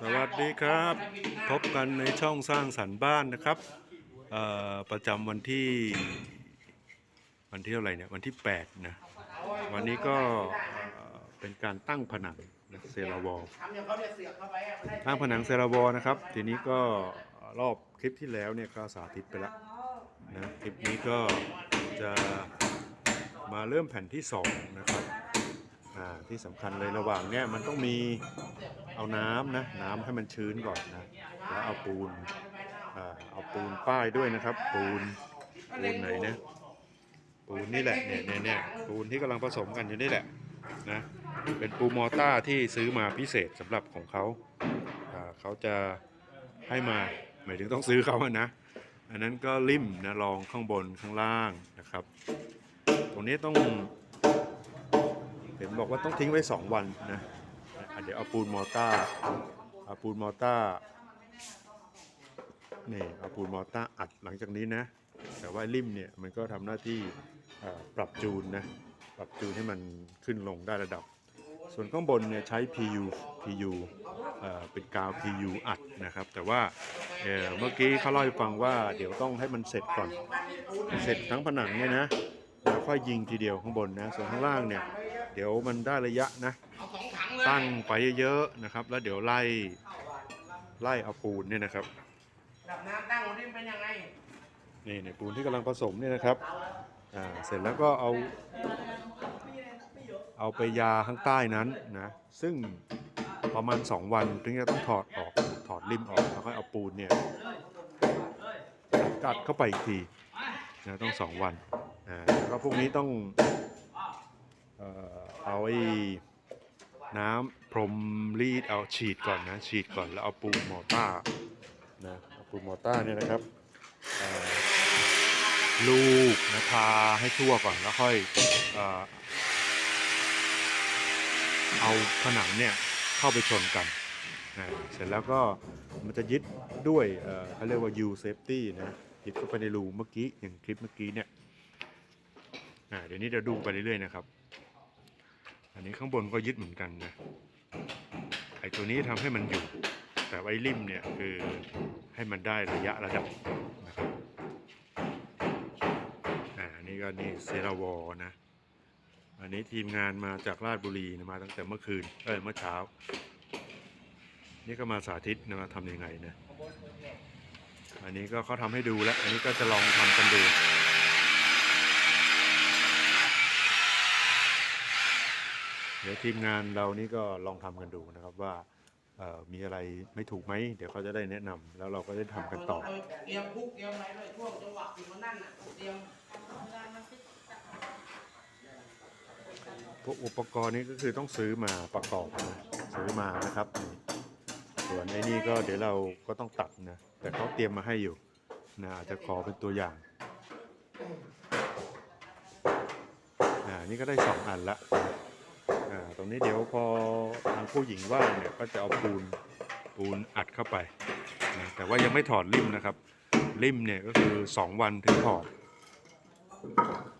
สวัสดีครับ พบกันในช่องสร้างสรรค์บ้านนะครับประจำวันที่วันที่เท่าไหร่เนี่ยวันที่ 8 นะ วันนี้ก็เป็นการตั้งผนังเซราวอลตั้งผนังเซราวอลนะครับ ทีนี้ก็รอบคลิปที่แล้วเนี่ยก็สาธิตไปแล้วนะคลิปนี้ก็จะมาเริ่มแผ่นที่ 2 นะครับที่สำคัญเลยระหว่างเนี่ยมันต้องมี เอาน้ำนะน้ำให้มันชื้นก่อนนะแล้วเอาปูนอ่าเอาปูนป้ายด้วยนะครับ ปูนปูนไหนนะปูนนี่แหละเนี่ยเนี่ยเนี่ยปูนที่กำลังผสมกันอยู่นี่แหละนะเป็นปูมอต้าที่ซื้อมาพิเศษสำหรับของเขาอ่าเขาจะให้มาหมายถึงต้องซื้อเขาอะนะอันนั้นก็ริมนะรองข้างบนข้างล่างนะครับ ตรงนี้ต้องเห็นบอกว่าต้องทิ้งไว้ 2 วันนะ อะเดี๋ยวเอาปูนมอต้าเอาปูนมอต้านี่เอาปูนมอต้าอัดหลังจากนี้นะ แต่ว่าริมเนี่ยมันก็ทำหน้าที่ปรับจูนนะปรับจูนให้มันขึ้นลงได้ระดับ ส่วนข้างบนเนี่ยใช้ PU PU เป็นกาว PU อัดนะครับ แต่ว่าเเมื่อกี้เขาเล่าให้ฟังว่าเดี๋ยวต้องให้มันเสร็จก่อน เสร็จทั้งผนังเนี่ยนะแล้วค่อยยิงทีเดียวข้างบนนะ ส่วนข้างล่างเนี่ย เดี๋ยวมันได้ระยะนะ ตั้งไปเยอะๆนะครับ แล้วเดี๋ยวไล่ไล่เอาปูนเนี่ยนะครับดับน้ำตั้งวันนี้เป็นยังไงนี่ในปูนที่กำลังผสมเนี่ยนะครับอ่าเสร็จแล้วก็เอาเอาไปยาข้างใต้นั้นนะซึ่งประมาณ 2 วันถึงจะต้องถอดออกถอดริมออกแล้วค่อยเอาปูนเนี่ยกัดเข้าไปอีกทีนะต้อง 2 วันอ่าแล้วก็พวกนี้ต้อง เอ่อเอาไอ้ น้ำพรมรีดเอาฉีดก่อนนะฉีดก่อนแล้วเอาปูนมอต้านะเอาปูนมอต้าเนี่ยนะครับลูกนะทาให้ทั่วก่อนแล้วค่อยเอ่อเอาผนังเนี่ยเข้าไปชนกันนะเสร็จแล้วก็มันจะยึดด้วยเอ่อเขาเรียกว่า U safety นะยึดเข้าไปในรูเมื่อกี้อย่างคลิปเมื่อกี้เนี่ยเดี๋ยวนี้เดี๋ยวดูไปเรื่อยๆนะครับ อันนี้ข้างบนก็ยึดเหมือนกันนะไอ้ตัวนี้ทำให้มันอยู่ แต่ไอ้ริมเนี่ยคือให้มันได้ระยะระดับนะครับอ่านี่ก็นี่เซราวอนะอันนี้ทีมงานมาจากราชบุรีนะมาตั้งแต่เมื่อคืนเออเมื่อเช้า นี่ก็มาสาธิตนะว่าทำยังไงนะอันนี้ก็เขาทำให้ดูแล้ว อันนี้ก็จะลองทำกันดู เดี๋ยวทีมงานเรานี่ก็ลองทำกันดูนะครับว่าเอ่อมีอะไรไม่ถูกไหมเดี๋ยวเขาจะได้แนะนำแล้วเราก็ได้ทำกันต่อ เตรียมคุกเตรียมอะไรด้วยช่วงจังหวะที่มันนั่นน่ะเตรียมพวกอุปกรณ์นี้ก็คือต้องซื้อมาประกอบนะซื้อมานะครับนี่ส่วนไอ้นี่ก็เดี๋ยวเราก็ต้องตัดนะแต่เขาเตรียมมาให้อยู่นะอาจจะขอเป็นตัวอย่างอ่านี่ก็ได้สองอันละอ่าต รงนี้เดี๋ยวพอทางผู้หญิงว่างเนี่ยก็จะเอาปูนปูนอัดเข้าไปนะแต่ว่ายังไม่ถอดริมนะครับริมเนี่ยก็คือ 2 วันถึงถอด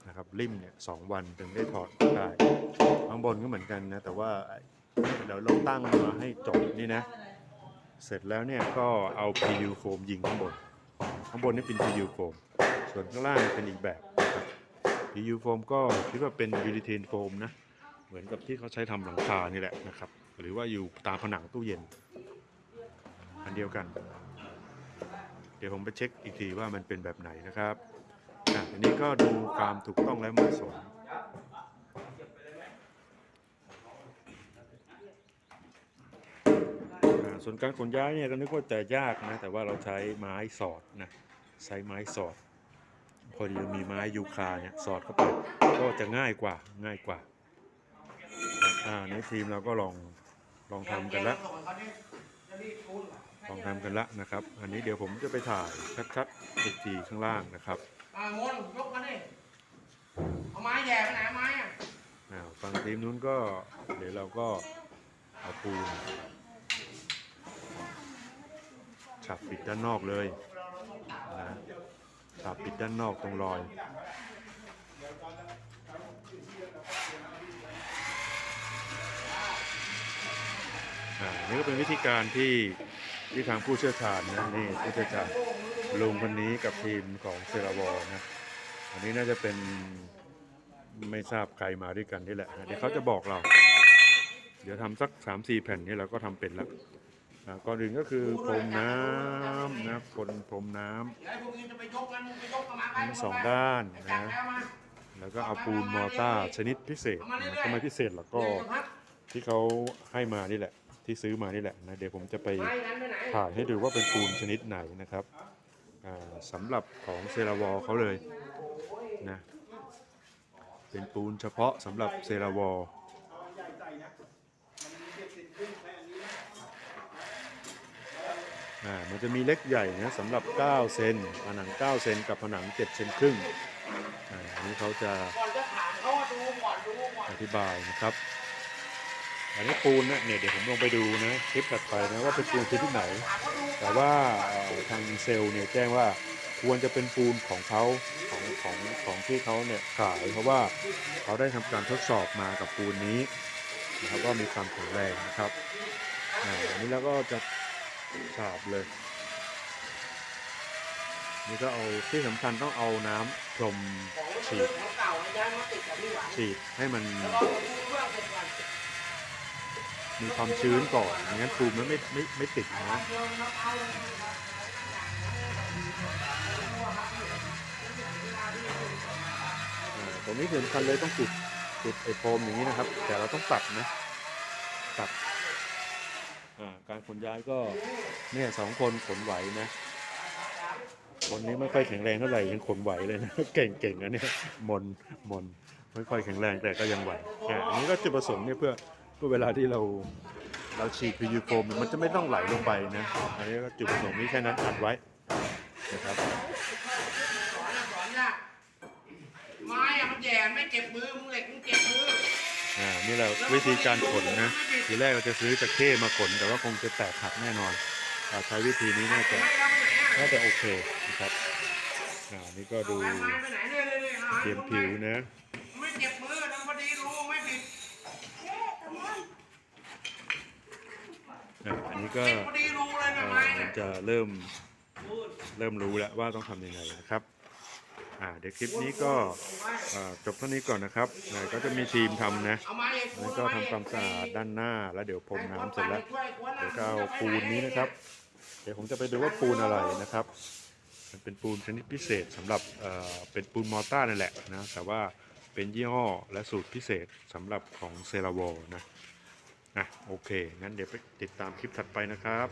นะครับริมเนี่ยสองวันถึงได้ถอดได้ข้างบนก็เหมือนกันนะแต่ว่าเดี๋ยวเราตั้งมาให้จบนี่นะ เสร็จแล้วเนี่ยก็เอา PU โฟมยิงข้างบน ข้างบนนี่เป็น PU โฟมส่วนข้างล่างเป็นอีกแบบนะครับ PU โฟมก็คิดว่าเป็นยูริเทนโฟมนะ มือนกับที่เขาใช้ทำหลังคานี่แหละนะครับ หรือว่าอยู่ตามผนังตู้เย็น อันเดียวกัน เดี๋ยวผมไปเช็คอีกทีว่ามันเป็นแบบไหนนะครับอันนี้ก็ดูความถูกต้องและเหมาะสมส่วนการขนย้ายเนี่ยก็นึกว่าจะยากนะแต่ว่าเราใช้ไม้สอดนะใช้ไม้สอด พอดีมีไม้ยูคาเนี่ยสอดเข้าไปก็จะง่ายกว่าง่ายกว่า อ่าในทีมเราก็ลองลองทำกันละส่งเขาเนี่ยจะรีบปูนเหรอลองทำกันละนะครับ อันนี้เดี๋ยวผมจะไปถ่ายชัดๆอีกทีข้างล่างนะครับอ่างนยกมาดิเอาไม้แย่ไปไหนไม้อะอ่าฝั่งทีมนู้นก็เดี๋ยวเราก็เอาปูนฉาบปิดด้านนอกเลยนะฉาบปิดด้านนอกตรงรอย นี่ก็เป็นวิธีการที่ที่ทางผู้เชี่ยวชาญนะนี่ผู้เชี่ยวชาญลุงคนนี้กับทีมของเซราวอนะอันนี้น่าจะเป็นไม่ทราบใครมาด้วยกันนี่แหละเดี๋ยวเขาจะบอกเรา เดี๋ยวทำสักสามสี่แผ่นนี้เราก็ทำเป็นแล้วก่อนอื่นก็คือพรมน้ำนะคนพรมน้ำทั้งสองด้านนะแล้วก็เอาปูนมอร์ต้าชนิดพิเศษนะทำไมพิเศษล่ะก็ที่เขาให้มานี่แหละ ที่ซื้อมานี่แหละนะเดี๋ยวผมจะไปไม้นั้นไปไหนถ่ายให้ดูว่าเป็นปูนชนิดไหนนะครับอ่าสำหรับของเซราวอลเขาเลยนะเป็นปูนเฉพาะสำหรับเซราวอลอ่ามันจะมีเล็กใหญ่นะสำหรับ 9 เซนผนัง 9 เซนกับผนัง 7 เซนครึ่งอ่าอันนี้เขาจะก่อนจะถามเขาว่าดูก่อนดูก่อนอธิบายนะครับ อันนี้ปูนนะเนี่ยเดี๋ยวผมลงไปดูนะคลิปถัดไปนะว่าเป็นปูนชนิดไหน แต่ว่าทางเซลล์เนี่ยแจ้งว่าควรจะเป็นปูนของเขาของของของที่เขาเนี่ยขายเพราะว่าเขาได้ทำการทดสอบมากับปูนนี้นะครับว่ามีความแข็งแรงนะครับอันนี้แล้วก็จะฉาบเลยนี่ก็เอาที่สำคัญต้องเอาน้ำพรมฉีดฉีดให้มัน มีความชื้นก่อนไม่งั้นปูนมันไม่ไม่ไม่ติดนะเดินมาเอาเลยอ่าตรงนี้สำคัญเลยต้องจุดจุดไอโฟมอย่างนี้นะครับ แต่เราต้องตัดนะตัดการขนย้ายก็เนี่ยสองคนขนไหวนะคนนี้ไม่ค่อยแข็งแรงเท่าไหร่ยังขนไหวเลยนะเก่งเก่งนะเนี่ยมนมนไม่ค่อยแข็งแรงแต่ก็ยังไหวอันนี้ก็จุดประสงค์เนี่ยเพื่อ เพื่อเวลาที่เราเราฉีดพียูโฟมมันจะไม่ต้องไหลลงไปนะอันนี้ก็จุดประสงค์นี้แค่นั้นอัดไว้นะครับสอนนะสอนยากไม้อะมันแย่ไม่เจ็บมือมึงเหล็กมึงเจ็บมืออ่านี่แหละวิธีการขนนะทีแรกเราจะซื้อจากเข้มาขน แต่ว่าคงจะแตกหักแน่นอนอ่าใช้วิธีนี้น่าจะไม่เราไปไหนอะน่าจะโอเคนะครับอ่านี่ก็ดูเอาไม้ไปไหนเนี่ยเนี่ยเนี่ยหาเตรียมผิวนะ ไม่เจ็บมือทำพอดีรู้ไม่ผิด อ่าอันนี้ก็เจ็บพอดีรู้เลยนะเอ่อไม้มัเนี่ยนจะเริ่มเริ่มรู้แล้วว่าต้องทำยังไงนะครับอ่าเดี๋ยวคลิปนี้ก็อ่าจบเท่านี้ก่อนนะครับอ่าก็จะมีทีมทำนะเอาไม้ไอ้แล้วก็ทำความสะอาดด้านหน้า แล้วเดี๋ยวพรมน้ำเสร็จแล้วเดี๋ยวก็เอาปูนนี้นะครับ เดี๋ยวผมจะไปดูว่าปูนอะไรนะครับมันเป็นปูนชนิดพิเศษสำหรับเอ่อเป็นปูนมอร์ต้านั่นแหละนะแต่ว่าเป็นยี่ห้อและสูตรพิเศษสำหรับของเซราวอนะ อะโอเคงั้นเดี๋ยวไปติดตามคลิปถัดไปนะครับ